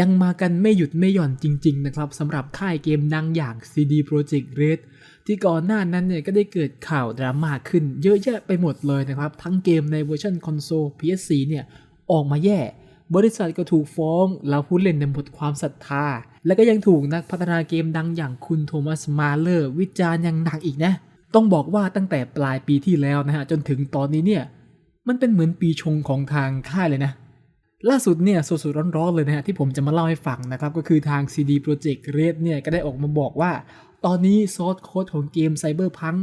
ยังมากันไม่หยุดไม่หย่อนจริง ๆ นะครับสำหรับค่ายเกมดังอย่าง CD Projekt Red ที่ก่อนหน้านั้นเนี่ยก็ได้เกิดข่าวดราม่าขึ้นเยอะแยะไปหมดเลยนะครับ ทั้งเกมในเวอร์ชันคอนโซล PS4 เนี่ยออกมาแย่ บริษัทก็ถูกฟ้องแล้วผู้เล่นในหมดความศรัทธา และก็ยังถูกนักพัฒนาเกมดังอย่างคุณโทมัสมาเลอร์วิจารณ์อย่างหนักอีกนะ ต้องบอกว่าตั้งแต่ปลายปีที่แล้วนะฮะจนถึงตอนนี้เนี่ยมันเป็นเหมือนปีชงของทางค่ายเลยนะ ล่าสุดเนี่ยสดๆร้อนๆเลยนะฮะที่ผมจะมาเล่าให้ฟังนะครับ ก็คือทาง CD Projekt Red เนี่ยก็ได้ออกมาบอกว่า ตอนนี้ซอสโค้ดของเกม Cyberpunk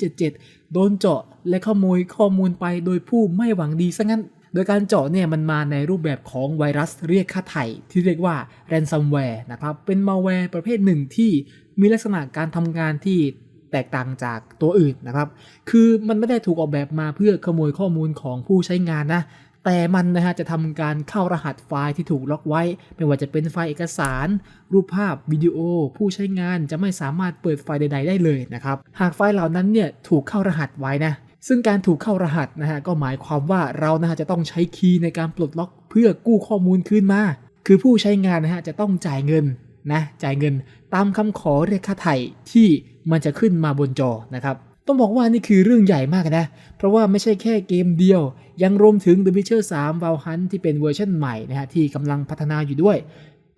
2077 โดนเจาะและขโมยข้อมูลไปโดยผู้ไม่หวังดีซะงั้น โดยการเจาะเนี่ยมันมาในรูปแบบของไวรัสเรียกค่าไถ่ที่เรียกว่า ransomware นะครับ เป็นมาแวร์ประเภทหนึ่งที่มีลักษณะการทำงานที่แตกต่างจากตัวอื่นนะครับ คือมันไม่ได้ถูกออกแบบมาเพื่อขโมยข้อมูลของผู้ใช้งานนะ แต่มันนะฮะจะทำการเข้ารหัสไฟล์ที่ถูกล็อกไว้ ไม่ว่าจะเป็นไฟล์เอกสาร รูปภาพวิดีโอ ผู้ใช้งานจะไม่สามารถเปิดไฟล์ใด ๆ ได้เลยนะครับ หากไฟล์เหล่านั้นเนี่ยถูกเข้ารหัสไว้นะซึ่งการถูกเข้ารหัสนะฮะก็หมายความว่าเรานะฮะจะต้องใช้คีย์ในการปลดล็อกเพื่อกู้ข้อมูลคืนมา คือผู้ใช้งานนะฮะจะต้องจ่ายเงินนะจ่ายเงินตามคำขอเรียกค่าไถ่ที่มันจะขึ้นมาบนจอนะครับ ต้องบอกว่านี่คือเรื่องใหญ่มากนะ เพราะว่าไม่ใช่แค่เกมเดียว ยังรวมถึง The Witcher 3 v a l h u n t ที่เป็นเวอร์ชันใหม่นะฮะที่กำลังพัฒนาอยู่ด้วย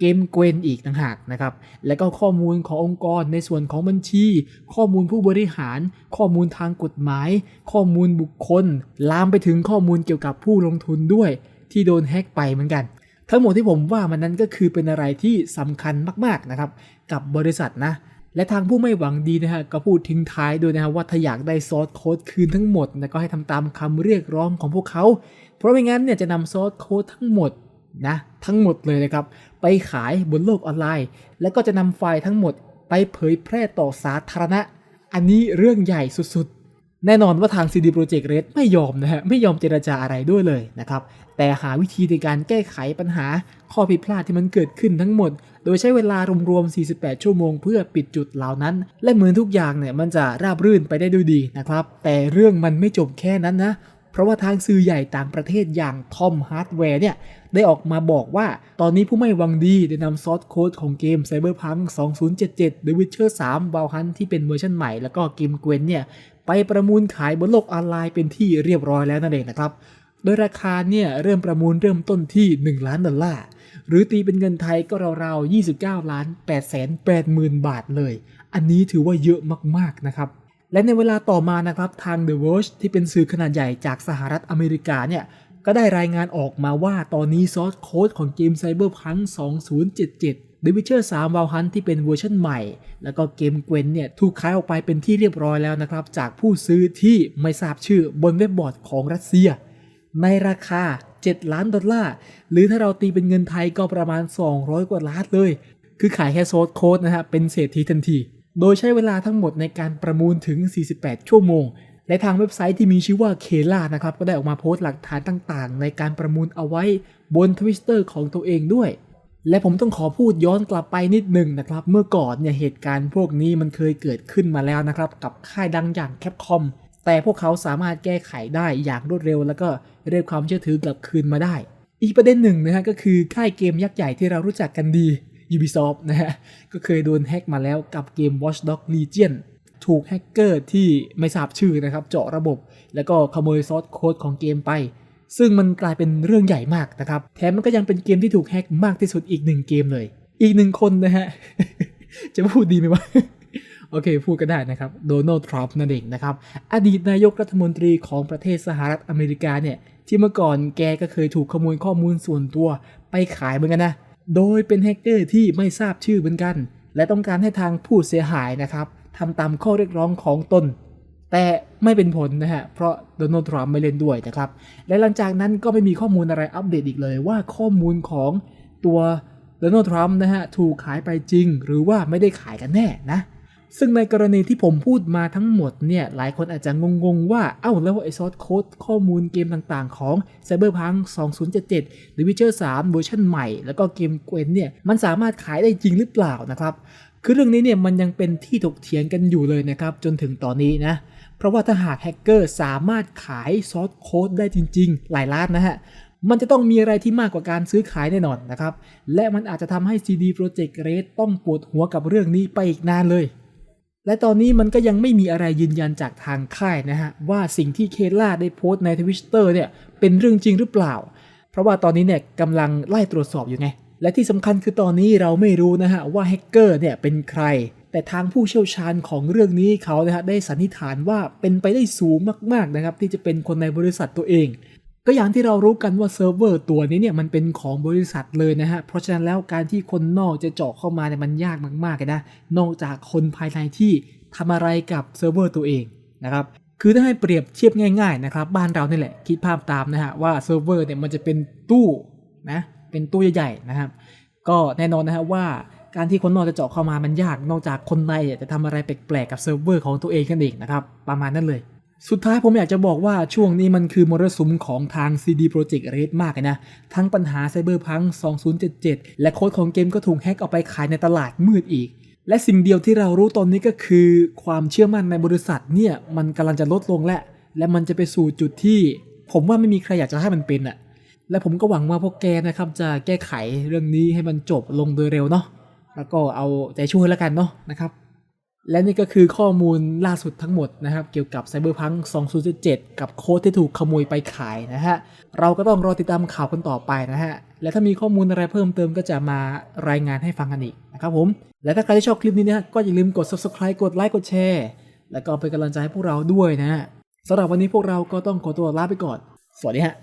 เกมเกวนอีกต่างหากนะครับ และก็ข้อมูลขององค์กรในส่วนของบัญชี ข้อมูลผู้บริหาร ข้อมูลทางกฎหมาย ข้อมูลบุคคล ลามไปถึงข้อมูลเกี่ยวกับผู้ลงทุนด้วย ที่โดนแฮ็กไปเหมือนกัน ทั้งหมดที่ผมว่ามันนั้นก็คือเป็นอะไรที่สำคัญมากๆนะครับ กับบริษัทนะ และทางผู้ไม่หวังดีนะฮะก็พูดทิ้งท้ายด้วยนะฮะว่าถ้าอยากได้ซอสโค้ดคืนทั้งหมดนะก็ให้ทำตามคำเรียกร้องของพวกเขา เพราะไม่งั้นเนี่ยจะนำซอสโค้ดทั้งหมดนะทั้งหมดเลยนะครับไปขายบนโลกออนไลน์ แล้วก็จะนำไฟล์ทั้งหมดไปเผยแพร่ต่อสาธารณะ อันนี้เรื่องใหญ่สุดๆ แน่นอนว่าทาง CD Projekt Red ไม่ยอมนะฮะไม่ยอมเจรจาอะไรด้วยเลยนะครับ แต่หาวิธีในการแก้ไขปัญหาข้อผิดพลาดที่มันเกิดขึ้นทั้งหมด โดยใช้เวลารวมๆ 48 ชั่วโมงเพื่อปิดจุดเหล่านั้น และเหมือนทุกอย่างเนี่ยมันจะราบรื่นไปได้ด้วยดีนะครับ แต่เรื่องมันไม่จบแค่นั้นนะ เพราะว่าทางสื่อใหญ่ต่างประเทศอย่างทอมฮาร์ดแวร์เนี่ยได้ออกมาบอกว่าตอนนี้ผู้ไม่หวังดีได้นำซอสโค้ดของเกม Cyberpunk 2077 The Witcher 3 v a l h u n t ที่เป็นเวอร์ชันใหม่แล้วก็เกมเกวนเนี่ย ไปประมูลขายบนโลกออนไลน์เป็นที่เรียบร้อยแล้วนั่นเองนะครับ โดยราคาเนี่ยเริ่มประมูลเริ่มต้นที่ 1 ล้านดอลลาร์ หรือตีเป็นเงินไทยก็ราวๆ 29 ล้าน8แสน8หมื่นบาทเลย อันนี้ถือว่าเยอะมากๆนะครับ และในเวลาต่อมานะครับทาง The Verge ที่เป็นสื่อขนาดใหญ่จากสหรัฐอเมริกาเนี่ยก็ได้รายงานออกมาว่าตอนนี้ซอสโค้ดของเกม Cyberpunk 2077 The Witcher 3 v a l h u n t ที่เป็นเวอร์ชันใหม่ แล้วก็เกมเกวนเนี่ยถูกขายออกไปเป็นที่เรียบร้อยแล้วนะครับ จากผู้ซื้อที่ไม่ทราบชื่อบนเว็บบอร์ดของรัสเซีย ในราคา 7 ล้านดอลลาร์ หรือถ้าเราตีเป็นเงินไทยก็ประมาณ 200 กว่าล้านเลย คือขายแค่โซดโค้ดนะฮะเป็นเศรษฐีทันที โดยใช้เวลาทั้งหมดในการประมูลถึง 48 ชั่วโมงและทางเว็บไซต์ที่มีชื่อว่าเคล่านะครับก็ได้ออกมาโพสต์หลักฐานต่างๆ ในการประมูลเอาไว้บนทวิสเตอร์ของตัวเองด้วย และผมต้องขอพูดย้อนกลับไปนิดหนึ่งนะครับ เมื่อก่อนเนี่ยเหตุการณ์พวกนี้มันเคยเกิดขึ้นมาแล้วนะครับ กับค่ายดังอย่างแคปคอมแต่พวกเขาสามารถแก้ไขได้อย่างรวดเร็ว แล้วก็เรียกความเชื่อถือกลับคืนมาได้ อีกประเด็นหนึ่งนะฮะก็คือค่ายเกมยักษ์ใหญ่ที่เรารู้จักกันดี Ubisoft นะฮะก็เคยโดนแฮ็กมาแล้วกับเกม Watch Dogs Legion ถูกแฮกเกอร์ที่ไม่ทราบชื่อนะครับ เจาะระบบ แล้วก็ขโมยซอสโค้ดของเกมไป ซึ่งมันกลายเป็นเรื่องใหญ่มากนะครับ แถมมันก็ยังเป็นเกมที่ถูกแฮกมากที่สุดอีกหนึ่งเกมเลย อีกหนึ่งคนนะฮะ จะพูดดีไหมวะโอเค พูดก็ได้นะครับ โดนัลด์ทรัมป์นั่นเองนะครับ อดีตนายกรัฐมนตรีของประเทศสหรัฐอเมริกาเนี่ย ที่เมื่อก่อนแกก็เคยถูกขโมยข้อมูลส่วนตัวไปขายเหมือนกันนะ โดยเป็นแฮกเกอร์ที่ไม่ทราบชื่อเหมือนกัน และต้องการให้ทางผู้เสียหายนะครับทำตามข้อเรียกร้องของตน แต่ไม่เป็นผลนะฮะ เพราะโดนัลด์ทรัมป์ไม่เล่นด้วยนะครับ และหลังจากนั้นก็ไม่มีข้อมูลอะไรอัปเดตอีกเลยว่าข้อมูลของตัวโดนัลด์ทรัมป์นะฮะ ถูกขายไปจริง หรือว่าไม่ได้ขายกันแน่นะ ซึ่งในกรณีที่ผมพูดมาทั้งหมดเนี่ย หลายคนอาจจะงงๆว่า เอ้าแล้วไอซอสโค้ดข้อมูลเกมต่างๆ ของ Cyberpunk 2077 The Witcher 3เวอร์ชันใหม่ แล้วก็เกมเกวนเนี่ย มันสามารถขายได้จริงหรือเปล่านะครับ คือเรื่องนี้เนี่ยมันยังเป็นที่ถกเถียงกันอยู่เลยนะครับจนถึงตอนนี้นะเราะว่าถ้าหากแฮกเกอร์สามารถขายซอสโค้ดได้จริง ๆ หลายล้านนะฮะ มันจะต้องมีอะไรที่มากกว่าการซื้อขายแน่นอนนะครับ และมันอาจจะทำให้ CD Projekt Red ต้องปวดหัวกับเรื่องนี้ไปอีกนานเลย และตอนนี้มันก็ยังไม่มีอะไรยืนยันจากทางค่ายนะฮะ ว่าสิ่งที่เคล่าได้โพสต์ในทวิตเตอร์เนี่ยเป็นเรื่องจริงหรือเปล่า เพราะว่าตอนนี้เนี่ยกำลังไล่ตรวจสอบอยู่ไงและที่สำคัญคือตอนนี้เราไม่รู้นะฮะว่าแฮกเกอร์เนี่ยเป็นใคร แต่ทางผู้เชี่ยวชาญของเรื่องนี้เขานะฮะได้สันนิษฐานว่าเป็นไปได้สูงมากๆนะครับที่จะเป็นคนในบริษัทตัวเอง ก็อย่างที่เรารู้กันว่าเซิร์ฟเวอร์ตัวนี้เนี่ยมันเป็นของบริษัทเลยนะฮะเพราะฉะนั้นแล้วการที่คนนอกจะเจาะเข้ามาเนี่ยมันยากมากๆเลยนะนอกจากคนภายในที่ทำอะไรกับเซิร์ฟเวอร์ตัวเองนะครับคือถ้าให้เปรียบเทียบง่ายๆนะครับบ้านเราเนี่แหละคิดภาพตามนะฮะว่าเซิร์ฟเวอร์เนี่ยมันจะเป็นตู้นะเป็นตู้ใหญ่ๆนะครับก็แน่นอนนะฮะว่า การที่คนนอกจะเจาะเข้ามามันยากนอกจากคนในจะทำอะไรแปลกๆกับเซิร์ฟเวอร์ของตัวเองกันเองนะครับ ประมาณนั้นเลย สุดท้ายผมอยากจะบอกว่าช่วงนี้มันคือมรสุมของทาง CD Projekt Red มากนะ ทั้งปัญหา Cyberpunk 2077 และโค้ดของเกมก็ถูกแฮ็กเอาไปขายในตลาดมืดอีกและสิ่งเดียวที่เรารู้ตอนนี้ก็คือความเชื่อมั่นในบริษัทเนี่ย มันกำลังจะลดลงและ และมันจะไปสู่จุดที่ ผมว่าไม่มีใครอยากจะให้มันเป็นอะและผมก็หวังว่าพวกแกนะครับจะแก้ไขเรื่องนี้ให้มันจบลงโดยเร็วเนาะ แล้วก็เอาใจช่วยแล้วกันเนาะนะครับ และนี่ก็คือข้อมูลล่าสุดทั้งหมดนะครับ เกี่ยวกับ Cyberpunk 2077 กับโค้ดที่ถูกขโมยไปขายนะฮะ เราก็ต้องรอติดตามข่าวกันต่อไปนะฮะ และถ้ามีข้อมูลอะไรเพิ่มเติมก็จะมารายงานให้ฟังกันอีกนะครับผม และถ้าใครที่ชอบคลิปนี้นะฮะก็อย่าลืมกด subscribe กดไลค์กดแชร์แล้วก็เป็นกำลังใจให้พวกเราด้วยนะฮะสำหรับวันนี้พวกเราก็ต้องขอตัวลาไปก่อน สวัสดีฮะ